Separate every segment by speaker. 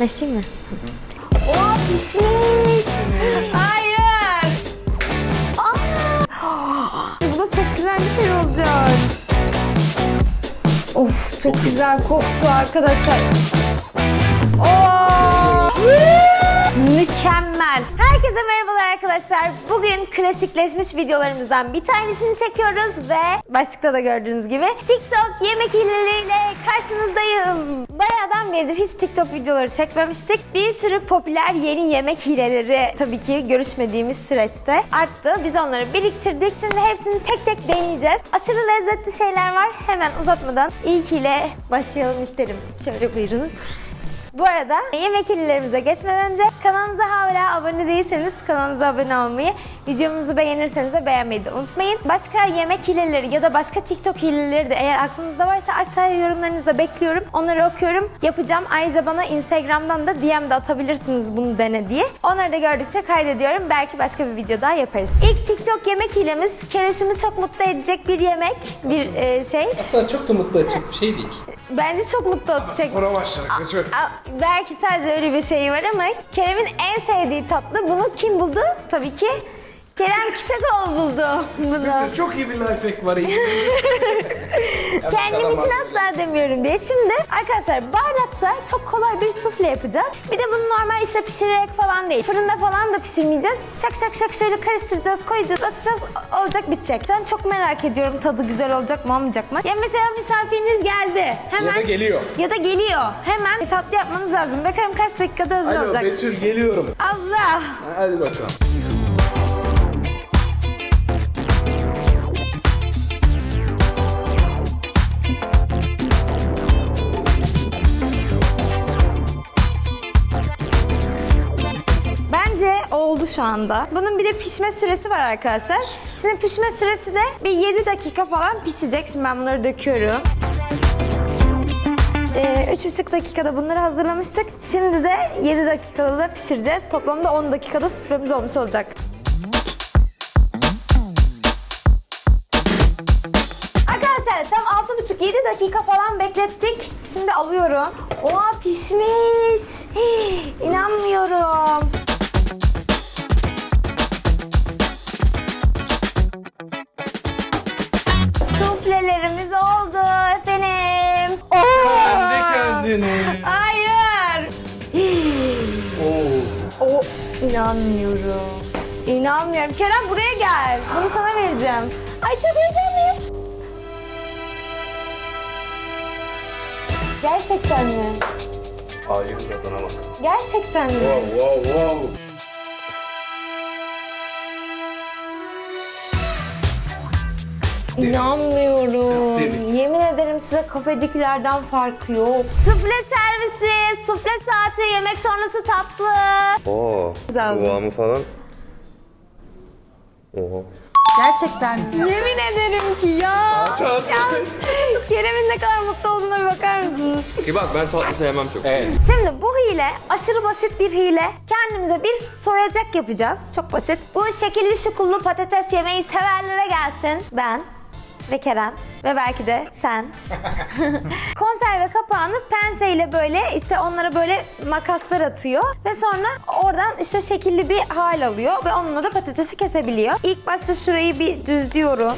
Speaker 1: Başlayayım mı? Oo pişmiş. Hayır. Aa! Bu da çok güzel bir şey olacak. Of çok güzel koktu arkadaşlar. Oo! Mükemmel. Herkese merhabalar arkadaşlar. Bugün klasikleşmiş videolarımızdan bir tanesini çekiyoruz ve başlıkta da gördüğünüz gibi TikTok yemek hileleriyle karşınızdayım. Bayağıdan beridir hiç TikTok videoları çekmemiştik. Bir sürü popüler yeni yemek hileleri tabii ki görüşmediğimiz süreçte arttı. Biz onları biriktirdik. Şimdi hepsini tek tek deneyeceğiz. Aşırı lezzetli şeyler var. Hemen uzatmadan ilkiyle başlayalım isterim. Şöyle buyurunuz. Bu arada yemek hillerimize geçmeden önce kanalımıza hala abone değilseniz kanalımıza abone olmayı, videomuzu beğenirseniz de beğenmeyi de unutmayın. Başka yemek hileleri ya da başka TikTok hileleri de eğer aklınızda varsa aşağıya yorumlarınızı bekliyorum. Onları okuyorum, yapacağım. Ayrıca bana Instagram'dan da DM de atabilirsiniz bunu dene diye. Onları da gördükçe kaydediyorum. Belki başka bir video daha yaparız. İlk TikTok yemek hilemiz Keroş'umu çok mutlu edecek bir yemek, bir e, şey.
Speaker 2: Aslında çok da mutlu edecek bir şey değil.
Speaker 1: Bence çok mutlu edecek.
Speaker 2: Spora başladık çok.
Speaker 1: Aa, Belki sadece öyle bir şey var ama Kerem'in en sevdiği tatlı bunu kim buldu? Tabii ki Kerem Kisekoğlu buldu bunu.
Speaker 2: Çok iyi bir life hack var.
Speaker 1: Kendim için asla demiyorum diye. Şimdi arkadaşlar bardakta çok kolay bir sufle yapacağız. Bir de bunu normal işte pişirerek falan değil. Fırında falan da pişirmeyeceğiz. Şak şak şak şöyle karıştıracağız, koyacağız, atacağız. Olacak bitecek. Şu an çok merak ediyorum tadı güzel olacak mı olmayacak mı? Ya mesela misafiriniz geldi. Hemen
Speaker 2: Ya da geliyor.
Speaker 1: Ya da geliyor. Hemen tatlı yapmanız lazım. Bakalım kaç dakikada hazır
Speaker 2: Alo
Speaker 1: olacak.
Speaker 2: Betül geliyorum.
Speaker 1: Allah!
Speaker 2: Hadi bakalım.
Speaker 1: Anda. Bunun bir de pişme süresi var arkadaşlar. Şimdi pişme süresi de bir 7 dakika falan pişecek. Şimdi ben bunları döküyorum. Ee, üç buçuk dakikada bunları hazırlamıştık. Şimdi de 7 dakikada da pişireceğiz. Toplamda 10 dakikada sufremiz olmuş olacak. Arkadaşlar tam 6,5-7 dakika falan beklettik. Şimdi alıyorum. Oha pişmiş. Hii, İnanmıyorum. İnanmıyorum. İnanmıyorum. Kerem buraya gel. Bunu sana vereceğim. Ay çok heyecanlıyım. Gerçekten mi?
Speaker 2: Hayır tadına bak.
Speaker 1: Gerçekten mi?
Speaker 2: Wow wow wow.
Speaker 1: İnanmıyorum.
Speaker 2: Evet.
Speaker 1: Yemin ederim size kafedekilerden farkı yok. Sufle servisi, sufle saati, yemek sonrası tatlı.
Speaker 3: Oo.
Speaker 1: Güzel.
Speaker 3: Kıvamı falan. Oha.
Speaker 4: Gerçekten.
Speaker 1: Yemin ederim ki ya. ya Kerem'in ne kadar mutlu olduğuna bir bakar mısınız?
Speaker 3: Ki bak ben tatlı sevmem çok.
Speaker 2: Evet.
Speaker 1: Şimdi bu hile aşırı basit bir hile. Kendimize bir soyacak yapacağız. Çok basit. Bu şekilli şukullu patates yemeği severlere gelsin. Ben ve Kerem ve belki de sen. Konserve kapağını penseyle böyle işte onlara böyle makaslar atıyor ve sonra oradan işte şekilli bir hal alıyor ve onunla da patatesi kesebiliyor. İlk başta şurayı bir düzlüyorum.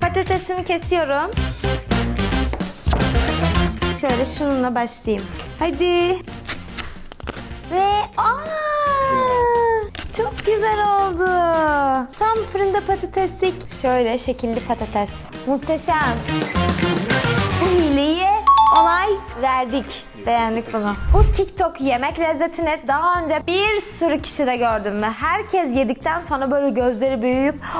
Speaker 1: Patatesimi kesiyorum. Şöyle şununla başlayayım. Hadi. Ve aa! Çok güzel oldu. Tam fırında patateslik. Şöyle şekilli patates. Muhteşem. Onay verdik. Beğendik bunu. Bu TikTok yemek lezzetini daha önce bir sürü kişi de gördüm ve herkes yedikten sonra böyle gözleri büyüyüp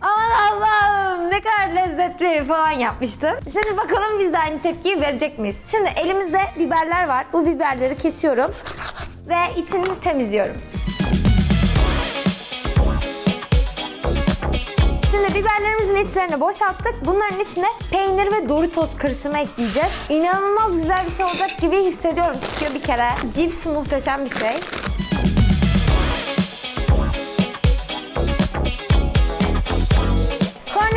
Speaker 1: aman Allah'ım ne kadar lezzetli falan yapmıştı. Şimdi bakalım biz de aynı tepkiyi verecek miyiz? Şimdi elimizde biberler var. Bu biberleri kesiyorum ve içini temizliyorum. Şimdi biberlerimizin içlerini boşalttık. Bunların içine peynir ve Doritos karışımı ekleyeceğiz. İnanılmaz güzel bir şey olacak gibi hissediyorum. Çünkü bir kere cips muhteşem bir şey.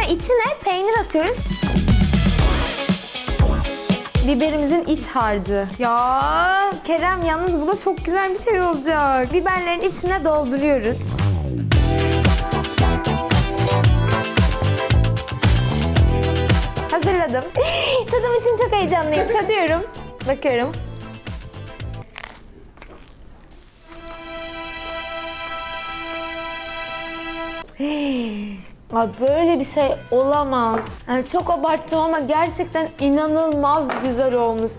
Speaker 1: içine peynir atıyoruz. Biberimizin iç harcı. Ya Kerem yalnız bu da çok güzel bir şey olacak. Biberlerin içine dolduruyoruz. Heyecanlıyım. Tadıyorum. Bakıyorum. Abi böyle bir şey olamaz. Yani çok abarttım ama gerçekten inanılmaz güzel olmuş.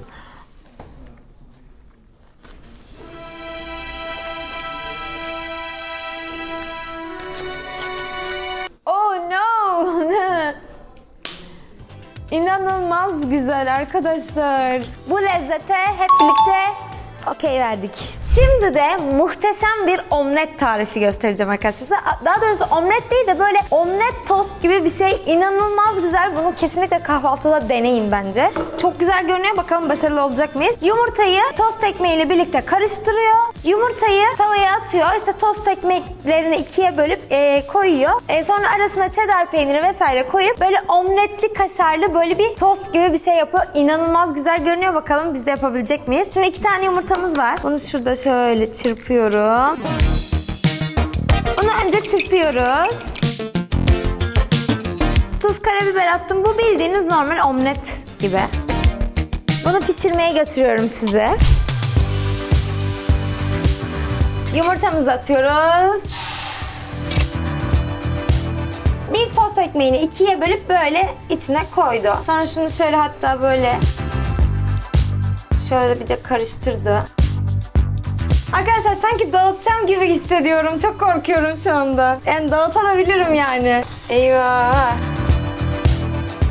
Speaker 1: İnanılmaz güzel arkadaşlar. Bu lezzete hep birlikte okey verdik. Şimdi de muhteşem bir omlet tarifi göstereceğim arkadaşlar. Daha doğrusu omlet değil de böyle omlet tost gibi bir şey. İnanılmaz güzel. Bunu kesinlikle kahvaltıda deneyin bence. Çok güzel görünüyor. Bakalım başarılı olacak mıyız? Yumurtayı tost ekmeğiyle birlikte karıştırıyor. Yumurtayı tavaya atıyor. İşte tost ekmeklerini ikiye bölüp e, koyuyor. E, sonra arasına cheddar peyniri vesaire koyup böyle omletli kaşarlı böyle bir tost gibi bir şey yapıyor. İnanılmaz güzel görünüyor. Bakalım biz de yapabilecek miyiz? Şimdi iki tane yumurtamız var. Bunu şurada şöyle çırpıyorum. Bunu önce çırpıyoruz. Tuz, karabiber attım. Bu bildiğiniz normal omlet gibi. Bunu pişirmeye götürüyorum size. Yumurtamızı atıyoruz. Bir tost ekmeğini ikiye bölüp böyle içine koydu. Sonra şunu şöyle hatta böyle şöyle bir de karıştırdı. Arkadaşlar sanki dağıtacağım gibi hissediyorum. Çok korkuyorum şu anda. Yani dağıtabilirim yani. Eyvah.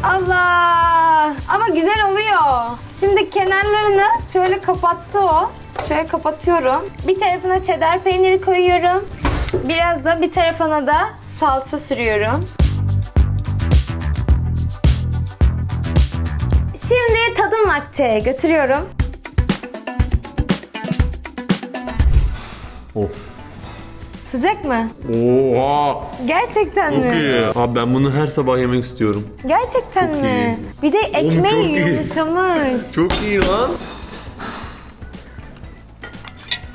Speaker 1: Allah! Ama güzel oluyor. Şimdi kenarlarını şöyle kapattı o. Şöyle kapatıyorum. Bir tarafına cheddar peyniri koyuyorum. Biraz da bir tarafına da salça sürüyorum. Şimdi tadım vakti. Götürüyorum.
Speaker 3: Oh.
Speaker 1: Sıcak mı?
Speaker 3: Oha.
Speaker 1: Gerçekten
Speaker 3: Çok
Speaker 1: mi?
Speaker 3: iyi. Abi ben bunu her sabah yemek istiyorum.
Speaker 1: Gerçekten
Speaker 3: Çok
Speaker 1: mi? Bir de ekmeği
Speaker 3: çok iyi.
Speaker 1: yumuşamış.
Speaker 3: Çok iyi lan.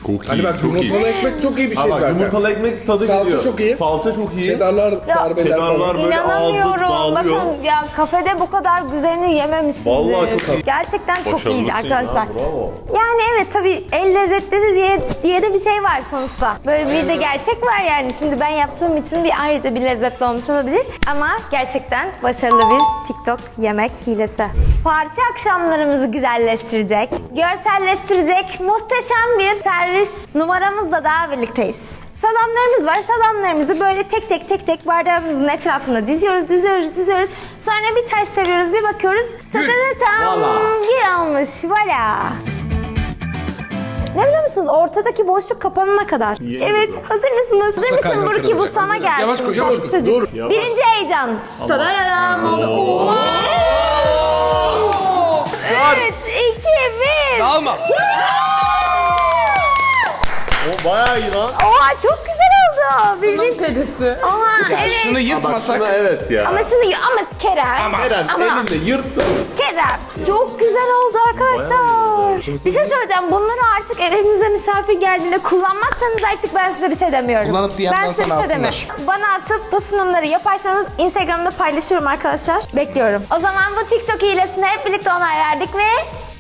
Speaker 3: Çok iyi.
Speaker 2: Hani bak
Speaker 3: çok iyi.
Speaker 2: yumurtalı ekmek çok iyi bir şey
Speaker 3: bak
Speaker 2: zaten.
Speaker 3: yumurtalı ekmek tadı
Speaker 2: Salça
Speaker 3: geliyor.
Speaker 2: çok iyi.
Speaker 3: Salça çok iyi.
Speaker 2: Cheddarlar, darbeler
Speaker 3: Cheddarlar
Speaker 2: falan.
Speaker 3: böyle ağızda
Speaker 1: İnanamıyorum.
Speaker 3: dağılıyor.
Speaker 1: Bakın ya kafede bu kadar güzelini yememişsiniz.
Speaker 3: Vallahi çok iyi.
Speaker 1: Gerçekten çok
Speaker 3: Başarılısın
Speaker 1: iyiydi
Speaker 3: ya,
Speaker 1: arkadaşlar.
Speaker 3: bravo.
Speaker 1: Yani evet tabii el lezzetleri diye diye de bir şey var sonuçta. Böyle bir de gerçek var yani. Şimdi ben yaptığım için bir ayrıca bir lezzetli olmuş olabilir. Ama gerçekten başarılı bir TikTok yemek hilesi. Parti akşamlarımızı güzelleştirecek, görselleştirecek muhteşem bir servis numaramızla daha birlikteyiz. Salamlarımız var. Salamlarımızı böyle tek tek tek tek bardağımızın etrafında diziyoruz, diziyoruz, diziyoruz. Sonra bir ters çeviriyoruz, bir bakıyoruz. Tadadatam!
Speaker 3: Valla.
Speaker 1: Bir almış. Voilà. Ne biliyor musunuz? Ortadaki boşluk kapanana kadar.
Speaker 3: Yiyelim
Speaker 1: evet,
Speaker 3: mi?
Speaker 1: hazır mısınız? Hazır mısın Burki? Bu sana gelsin.
Speaker 2: Yavaş koy, yavaş koy.
Speaker 1: Çocuk.
Speaker 2: Dur.
Speaker 3: Yavaş.
Speaker 1: Birinci heyecan. Tadadam oldu. Evet, iki, bir.
Speaker 2: Alma.
Speaker 3: Bayağı iyi lan.
Speaker 1: Oha çok güzel oldu. Bildin.
Speaker 4: Perisi.
Speaker 1: Oha
Speaker 2: Ya
Speaker 1: evet.
Speaker 2: şunu yırtmasak.
Speaker 3: şuna evet ya.
Speaker 1: Ama şimdi ama Kerem.
Speaker 3: Eren
Speaker 1: Ama-
Speaker 3: elinde yırttı.
Speaker 1: Kerem. Çok güzel oldu arkadaşlar. Bir şey söyleyeceğim. Bunları artık evinize misafir geldiğinde kullanmazsanız artık ben size bir şey demiyorum.
Speaker 2: Kullanıp diyenler
Speaker 1: ben size bir
Speaker 2: sana
Speaker 1: şey demiyorum. Bana atıp bu sunumları yaparsanız Instagram'da paylaşıyorum arkadaşlar. Bekliyorum. O zaman bu TikTok hilesine hep birlikte onay verdik ve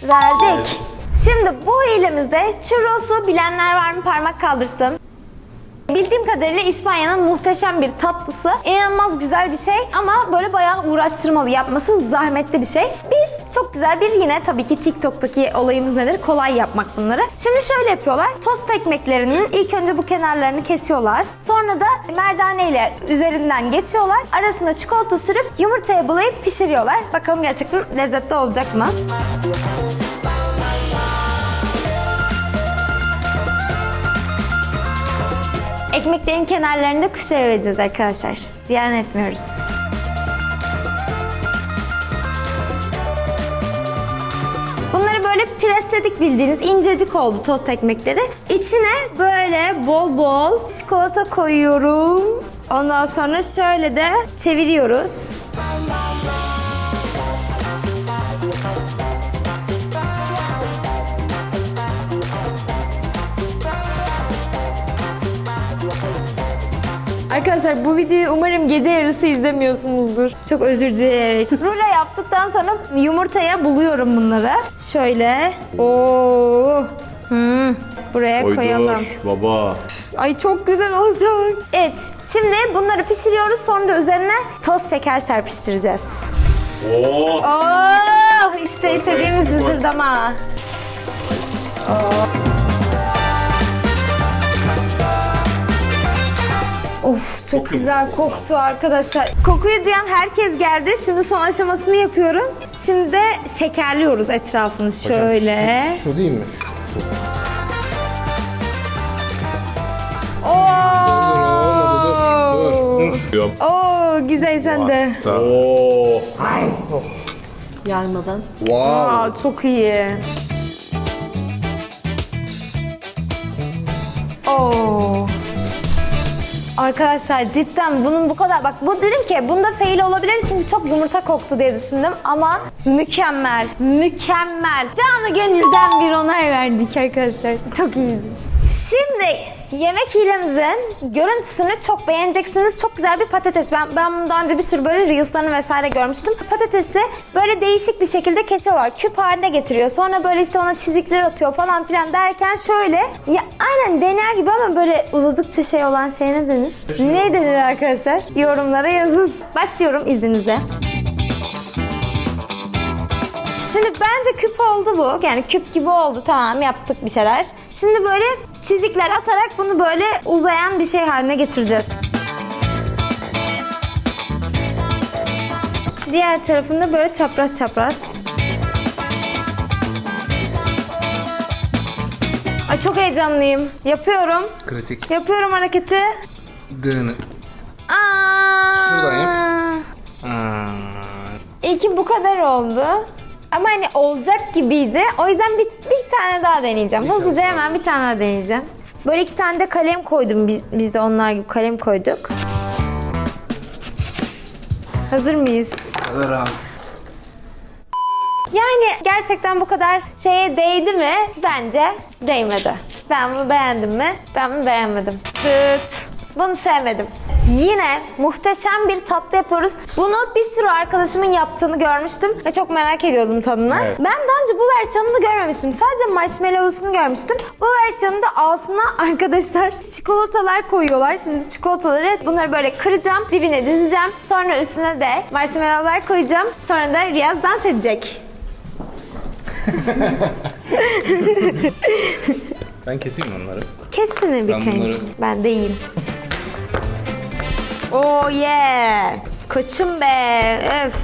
Speaker 1: verdik. Şimdi bu hilemizde churros'u bilenler var mı parmak kaldırsın. Bildiğim kadarıyla İspanya'nın muhteşem bir tatlısı. İnanılmaz güzel bir şey ama böyle bayağı uğraştırmalı yapması zahmetli bir şey. Biz çok güzel bir yine tabii ki TikTok'taki olayımız nedir? Kolay yapmak bunları. Şimdi şöyle yapıyorlar. Tost ekmeklerinin ilk önce bu kenarlarını kesiyorlar. Sonra da merdane ile üzerinden geçiyorlar. Arasına çikolata sürüp yumurtaya bulayıp pişiriyorlar. Bakalım gerçekten lezzetli olacak mı? Ekmeklerin kenarlarında kuşa vereceğiz arkadaşlar. Ziyan etmiyoruz. Bunları böyle presledik bildiğiniz incecik oldu tost ekmekleri. İçine böyle bol bol çikolata koyuyorum. Ondan sonra şöyle de çeviriyoruz. Arkadaşlar bu videoyu umarım gece yarısı izlemiyorsunuzdur. Çok özür dileyerek. Rulo yaptıktan sonra yumurtaya buluyorum bunları. Şöyle. Oo. Hmm. Buraya
Speaker 3: Oy
Speaker 1: koyalım.
Speaker 3: baba.
Speaker 1: Ay çok güzel olacak. Evet. Şimdi bunları pişiriyoruz. Sonra da üzerine toz şeker serpiştireceğiz.
Speaker 3: Oo.
Speaker 1: Oh, işte istediğimiz cızırdama. Of çok güzel koktu arkadaşlar. Kokuyu duyan herkes geldi. Şimdi son aşamasını yapıyorum. Şimdi de şekerliyoruz etrafını şöyle.
Speaker 2: Şu değil mi?
Speaker 1: Oo.
Speaker 2: Dur.
Speaker 1: Oo güzel sen de.
Speaker 3: Oo.
Speaker 1: Yarmadan.
Speaker 2: Wow.
Speaker 1: Aa çok iyi. Oo. Arkadaşlar cidden bunun bu kadar bak bu dedim ki bunda fail olabilir. Çünkü çok yumurta koktu diye düşündüm ama mükemmel mükemmel. Canı gönülden bir onay verdik arkadaşlar. Çok iyiydi. Şimdi yemek hilemizin görüntüsünü çok beğeneceksiniz. Çok güzel bir patates. Ben, ben bunu daha önce bir sürü böyle reels'larını vesaire görmüştüm. Patatesi böyle değişik bir şekilde kesiyorlar. Küp haline getiriyor. Sonra böyle işte ona çizikler atıyor falan filan derken şöyle ya aynen dener gibi ama böyle uzadıkça şey olan şey ne denir? Ne denir arkadaşlar? Yorumlara yazın. Başlıyorum izninizle. Şimdi bence küp oldu bu. Yani küp gibi oldu tamam yaptık bir şeyler. Şimdi böyle çizikler atarak bunu böyle uzayan bir şey haline getireceğiz. Diğer tarafında böyle çapraz çapraz. Ay çok heyecanlıyım. Yapıyorum.
Speaker 2: Kritik.
Speaker 1: Yapıyorum hareketi.
Speaker 2: Dığını.
Speaker 1: Aa!
Speaker 2: Şuradan yap. Aa.
Speaker 1: İlki bu kadar oldu. Ama hani olacak gibiydi. O yüzden bir, bir tane daha deneyeceğim. Hızlıca hemen bir tane daha deneyeceğim. Böyle iki tane de kalem koydum. Biz, biz de onlar gibi kalem koyduk. Hazır mıyız?
Speaker 2: Kadar abi.
Speaker 1: Yani gerçekten bu kadar şeye değdi mi? Bence değmedi. Ben bunu beğendim mi? Ben bunu beğenmedim. Tıt. Bunu sevmedim. Yine muhteşem bir tatlı yapıyoruz. Bunu bir sürü arkadaşımın yaptığını görmüştüm ve çok merak ediyordum tadına.
Speaker 3: Evet.
Speaker 1: Ben daha önce bu versiyonunu görmemiştim. Sadece marshmallow'sunu görmüştüm. Bu versiyonunda altına arkadaşlar çikolatalar koyuyorlar. Şimdi çikolataları bunları böyle kıracağım, dibine dizeceğim. Sonra üstüne de marshmallowlar koyacağım. Sonra da Riyaz dans edecek.
Speaker 2: Ben keseyim onları.
Speaker 1: Kesene bir
Speaker 2: Ben bunları-
Speaker 1: Ben de iyiyim. Oh yeah. Koçum be. Öf.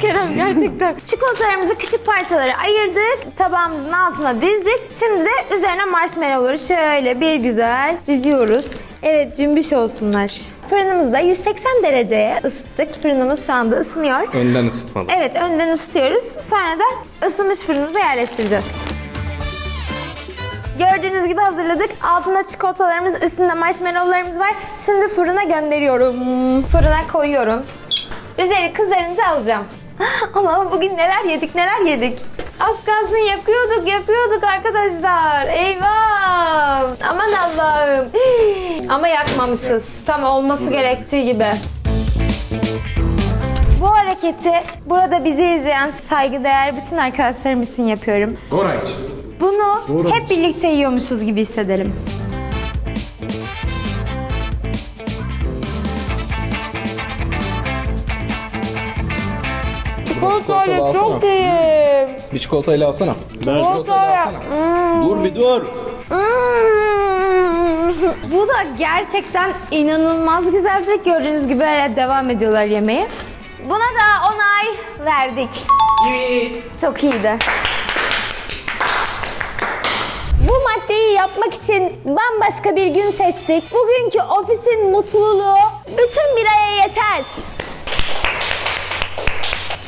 Speaker 1: Kerem gerçekten. Çikolatalarımızı küçük parçalara ayırdık. Tabağımızın altına dizdik. Şimdi de üzerine marshmallowları şöyle bir güzel diziyoruz. Evet cümbüş olsunlar. Fırınımızda 180 dereceye ısıttık. Fırınımız şu anda ısınıyor.
Speaker 2: Önden ısıtmadım.
Speaker 1: Evet önden ısıtıyoruz. Sonra da ısınmış fırınımıza yerleştireceğiz. Gördüğünüz gibi hazırladık. Altında çikolatalarımız, üstünde marshmallowlarımız var. Şimdi fırına gönderiyorum. Fırına koyuyorum. Üzeri kızarınca alacağım. Allah'ım bugün neler yedik neler yedik. Az kalsın yakıyorduk yakıyorduk arkadaşlar. Eyvah. Aman Allah'ım. Ama yakmamışız. Tam olması gerektiği gibi. Bu hareketi burada bizi izleyen saygıdeğer bütün arkadaşlarım için yapıyorum.
Speaker 2: Gorayç.
Speaker 1: Bunu hep birlikte yiyormuşuz gibi hissedelim. Çikolatayla çok iyi.
Speaker 2: Bir çikolatayla alsana.
Speaker 3: Ben
Speaker 1: Çikolatayla.
Speaker 3: Dur bir dur.
Speaker 1: Mm. Bu da gerçekten inanılmaz güzeldi. Gördüğünüz gibi hala devam ediyorlar yemeğe. Buna da onay verdik. Çok iyiydi. Bu maddeyi yapmak için bambaşka bir gün seçtik. Bugünkü ofisin mutluluğu bütün bir aya yeter.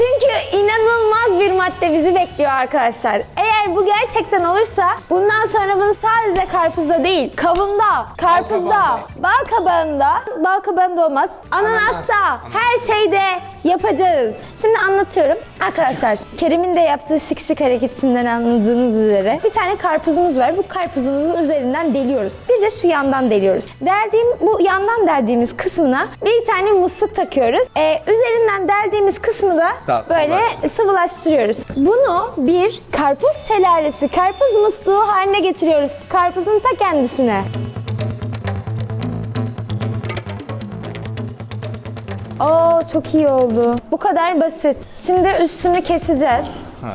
Speaker 1: Çünkü inanılmaz bir madde bizi bekliyor arkadaşlar. Eğer bu gerçekten olursa bundan sonra bunu sadece karpuzda değil, kavunda, karpuzda, bal kabağında, bal kabağında olmaz, ananasta, her şeyde yapacağız. Şimdi anlatıyorum. Arkadaşlar Kerim'in de yaptığı şık şık hareketinden anladığınız üzere bir tane karpuzumuz var. Bu karpuzumuzun üzerinden deliyoruz. Bir de şu yandan deliyoruz. Deldiğim, bu yandan deldiğimiz kısmına bir tane musluk takıyoruz. Ee, üzerinden deldiğimiz kısmı da
Speaker 2: Daha
Speaker 1: böyle sıvılaştırıyoruz. Bunu bir karpuz şelalesi, karpuz musluğu haline getiriyoruz. Karpuzun ta kendisine. Oo çok iyi oldu. Bu kadar basit. Şimdi üstünü keseceğiz.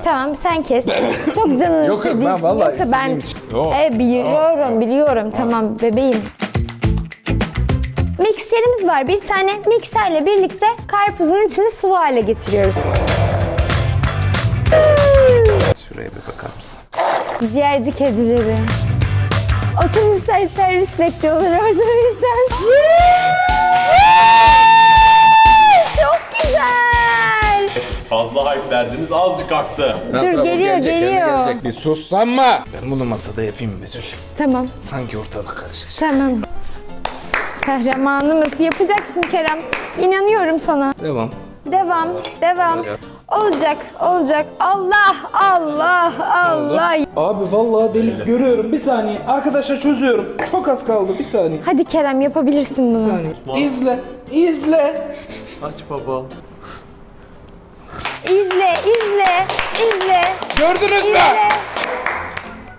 Speaker 1: Tamam sen kes. Çok canın
Speaker 2: Yok, yok,
Speaker 1: istediği
Speaker 2: ben
Speaker 1: için.
Speaker 2: vallahi
Speaker 1: Yoksa ben
Speaker 2: istediğim için. Yok.
Speaker 1: e, biliyorum biliyorum tamam bebeğim. Mikserimiz var. Bir tane mikserle birlikte karpuzun içini sıvı hale getiriyoruz.
Speaker 2: Şuraya bir bakar mısın?
Speaker 1: Ciğerci kedileri. Oturmuşlar servis bekliyorlar orada bizden. Çok güzel.
Speaker 3: Fazla hype verdiniz azıcık aktı.
Speaker 1: Dur geliyor geliyor.
Speaker 2: Bir suslanma. Ben bunu masada yapayım Betül.
Speaker 1: Tamam
Speaker 2: Sanki ortalık karışacak.
Speaker 1: tamam. Kahramanımız yapacaksın Kerem. İnanıyorum sana.
Speaker 2: Devam.
Speaker 1: Devam, devam. Olacak, olacak. Allah, Allah, Allah.
Speaker 2: Abi vallahi delik görüyorum. Bir saniye. Arkadaşlar çözüyorum. Çok az kaldı. Bir saniye.
Speaker 1: Hadi Kerem yapabilirsin bunu.
Speaker 2: Bir saniye. İzle. İzle.
Speaker 3: Aç baba.
Speaker 1: İzle, izle, izle,
Speaker 2: Gördünüz mü?
Speaker 1: izle.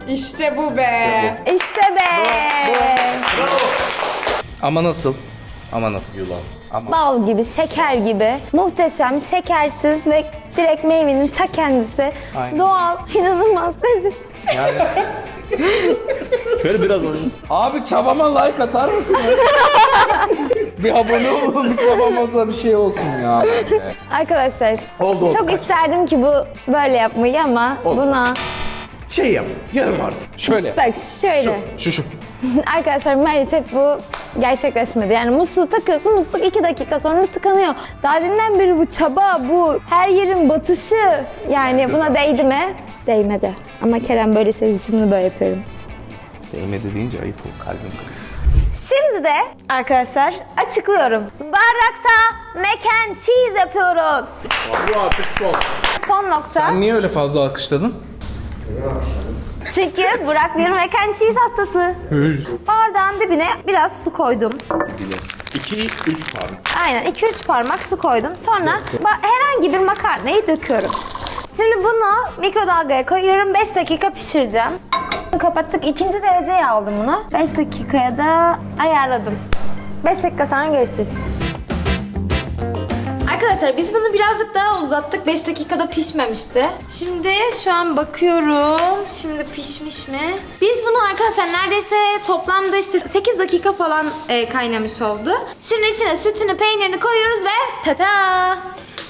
Speaker 4: İşte bu be.
Speaker 1: İşte be.
Speaker 2: Ama nasıl? Ama nasıl? Yılan. Ama
Speaker 1: Bal gibi, şeker gibi. Muhteşem, şekersiz ve direkt meyvenin ta kendisi.
Speaker 2: Aynen.
Speaker 1: Doğal, inanılmaz lezzetli.
Speaker 2: yani.
Speaker 3: Şöyle biraz oynayın.
Speaker 2: Abi çabama like atar mısınız? bir abone olun, bir çabam olsa bir şey olsun ya.
Speaker 1: Arkadaşlar,
Speaker 2: Oldu, oldu.
Speaker 1: çok isterdim ki bu böyle yapmayı ama
Speaker 2: Oldu.
Speaker 1: buna
Speaker 2: Şey yap, yarım artık. Şöyle.
Speaker 1: bak şöyle.
Speaker 2: Şu şu.
Speaker 1: Arkadaşlar maalesef bu gerçekleşmedi. Yani musluğu takıyorsun, musluk iki dakika sonra tıkanıyor. Daha dünden beri bu çaba, bu her yerin batışı. Yani buna değdi mi? Değmedi. Ama Kerem böyle istediği için bunu böyle yapıyorum.
Speaker 2: Değmedi deyince ayıp oldu. Kalbim kırıyor.
Speaker 1: Şimdi de arkadaşlar açıklıyorum. Bardakta mac and cheese yapıyoruz.
Speaker 3: Son.
Speaker 1: Son nokta.
Speaker 2: Sen niye öyle fazla alkışladın?
Speaker 1: Çünkü Burak bir mac and cheese hastası. Bardağın dibine biraz su koydum.
Speaker 3: 2 3 parmak.
Speaker 1: Aynen 2-3 parmak su koydum. Sonra ba- herhangi bir makarnayı döküyorum. Şimdi bunu mikrodalgaya koyuyorum. 5 dakika pişireceğim. Kapattık. ikinci dereceye aldım bunu. 5 dakikaya da ayarladım. 5 dakika sonra görüşürüz. Arkadaşlar biz bunu birazcık daha uzattık. 5 dakikada pişmemişti. Şimdi şu an bakıyorum. Şimdi pişmiş mi? Biz bunu arkadaşlar neredeyse toplamda işte 8 dakika falan e, kaynamış oldu. Şimdi içine sütünü, peynirini koyuyoruz ve tata!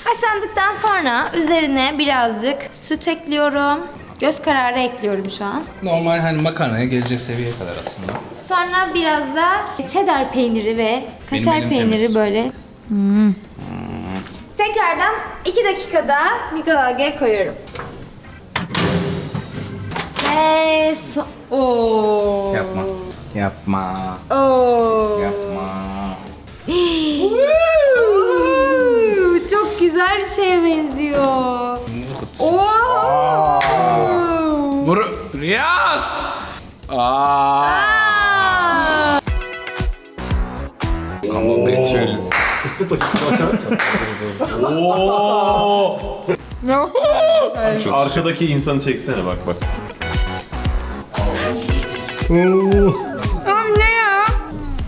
Speaker 1: Haşlandıktan sonra üzerine birazcık süt ekliyorum. Göz kararı ekliyorum şu an.
Speaker 2: Normal hani makarnaya gelecek seviyeye kadar aslında.
Speaker 1: Sonra biraz da cheddar peyniri ve kaşar
Speaker 2: elim
Speaker 1: peyniri
Speaker 2: temiz.
Speaker 1: böyle. Hmm. Tekrardan 2 dakikada mikrodalgaya koyuyorum. Ve so- Oo.
Speaker 2: Yapma. Yapma.
Speaker 1: Oo.
Speaker 2: Yapma.
Speaker 1: Oo, Çok güzel bir şeye benziyor. Oo.
Speaker 2: Vur. Riyaz! Aa.
Speaker 1: Aa.
Speaker 2: Ama Betül.
Speaker 3: Oo! Arkadaki insanı çeksene bak bak.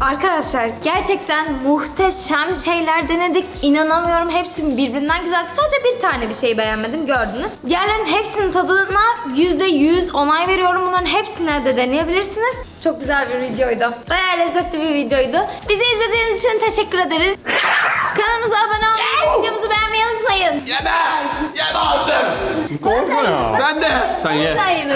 Speaker 1: Arkadaşlar gerçekten muhteşem şeyler denedik. İnanamıyorum hepsi birbirinden güzel. Sadece bir tane bir şey beğenmedim gördünüz. Diğerlerin hepsinin tadına %100 onay veriyorum. Bunların hepsine de deneyebilirsiniz. Çok güzel bir videoydu. Bayağı lezzetli bir videoydu. Bizi izlediğiniz için teşekkür ederiz. Kanalımıza abone olmayı, videomuzu beğenmeyi unutmayın.
Speaker 3: Yeme! Yeme artık! Korkma ya. Sen de. Sen ye.
Speaker 1: Sayın.